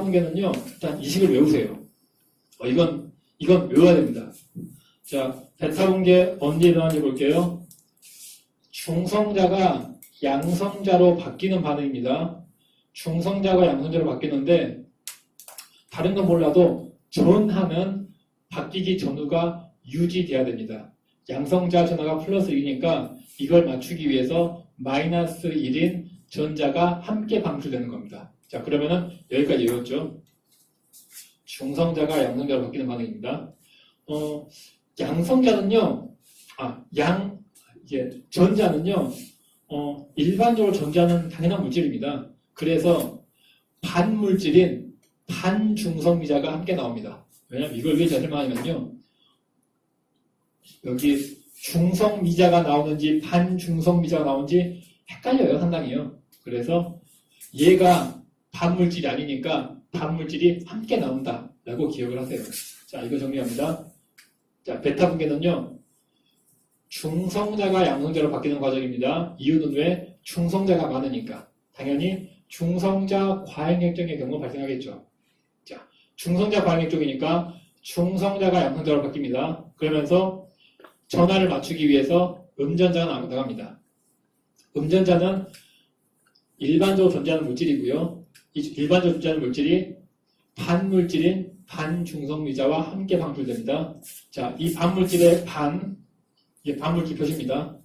붕괴는요, 일단 이 식을 외우세요. 어, 이건, 이건 외워야 됩니다. 자, 베타 붕괴 언제 일어나는지 볼게요. 중성자가 양성자로 바뀌는 반응입니다. 중성자가 양성자로 바뀌는데, 다른 건 몰라도 전하는 바뀌기 전후가 유지돼야 됩니다. 양성자 전하가 플러스 1이니까 이걸 맞추기 위해서 마이너스 1인 전자가 함께 방출되는 겁니다. 자, 그러면은 여기까지 외웠죠? 중성자가 양성자로 바뀌는 반응입니다. 어, 양성자는요, 아, 양, 이게 전자는요, 어, 일반적으로 전자는 당연한 물질입니다. 그래서 반물질인 반중성미자가 함께 나옵니다. 왜냐면 이걸 왜 설명하냐면요. 여기 중성미자가 나오는지 반중성미자가 나오는지 헷갈려요, 상당히요. 그래서 얘가 반물질이 아니니까 반물질이 함께 나온다라고 기억을 하세요. 자, 이거 정리합니다. 자, 베타 분계는요. 중성자가 양성자로 바뀌는 과정입니다. 이유는 왜? 중성자가 많으니까. 당연히 중성자 과잉액정의 경우 발생하겠죠. 자, 중성자 과잉액정이니까 중성자가 양성자로 바뀝니다. 그러면서 전화를 맞추기 위해서 음전자가 나갑니다. 음전자는 일반적으로 존재하는 물질이고요. 이 일반적으로 존재하는 물질이 반물질인 반중성미자와 함께 방출됩니다. 자, 이 반물질의 반, 이게 반물질 표시입니다.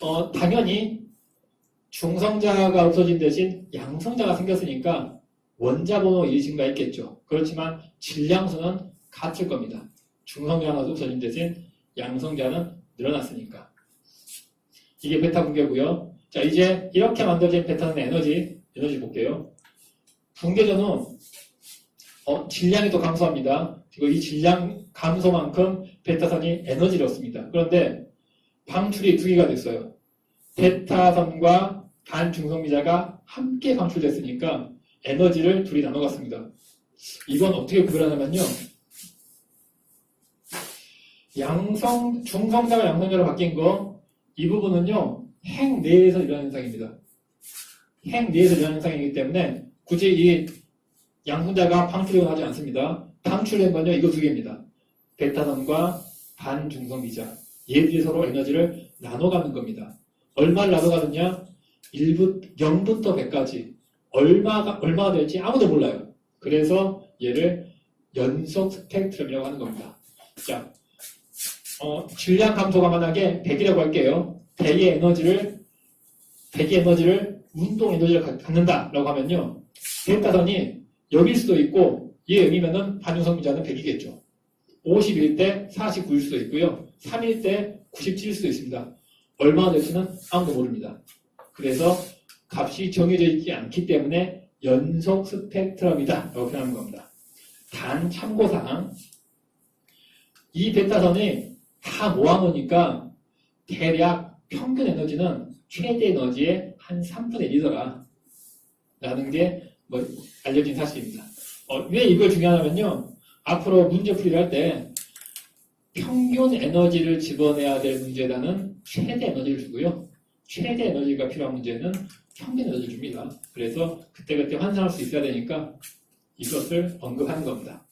어, 당연히 중성자가 없어진 대신 양성자가 생겼으니까 원자 번호 1이 증가했겠죠. 그렇지만 질량수는 같을 겁니다. 중성자가 없어진 대신 양성자는 늘어났으니까. 이게 베타 붕괴고요. 자, 이제 이렇게 만들어진 베타는 에너지, 에너지 볼게요. 붕괴 전후 어, 질량이 더 감소합니다. 그리고 이 질량 감소만큼 베타선이 에너지를 얻습니다. 그런데 방출이 두 개가 됐어요. 베타선과 반중성미자가 함께 방출됐으니까 에너지를 둘이 나눠 갔습니다. 이건 어떻게 구별하냐면요. 양성, 중성자가 양성자로 바뀐 거, 이 부분은요, 핵 내에서 일어나는 현상입니다. 핵 내에서 일어나는 현상이기 때문에 굳이 이 양성자가 방출을 하지 않습니다. 방출된 건요, 이거 두 개입니다. 베타선과 반중성미자. 얘들이 서로 에너지를 나눠가는 겁니다. 얼마를 나눠가느냐? 1부, 0부터 100까지. 얼마가, 얼마가 될지 아무도 몰라요. 그래서 얘를 연속 스펙트럼이라고 하는 겁니다. 자, 어, 질량 감소가 만약에 100이라고 할게요. 100의 에너지를, 100의 에너지를 운동 에너지를 갖- 갖는다라고 하면요. 데이터선이 여길 수도 있고, 얘 여기면은 반중성미자는 100이겠죠. 51 대 49일 수도 있고요. 3일 때 97일 수도 있습니다. 얼마나 될지는 아무도 모릅니다. 그래서 값이 정해져 있지 않기 때문에 연속 스펙트럼이다. 라고 표현하는 겁니다. 단 참고사항. 이 베타선이 다 모아놓으니까 대략 평균 에너지는 최대 에너지의 한 3분의 1이더라. 라는 게 뭐 알려진 사실입니다. 어, 왜 이걸 중요하냐면요. 앞으로 문제 풀이를 할 때 평균 에너지를 집어내야 될 문제에다는 최대 에너지를 주고요. 최대 에너지가 필요한 문제는 평균 에너지를 줍니다. 그래서 그때그때 환산할 수 있어야 되니까 이것을 언급하는 겁니다.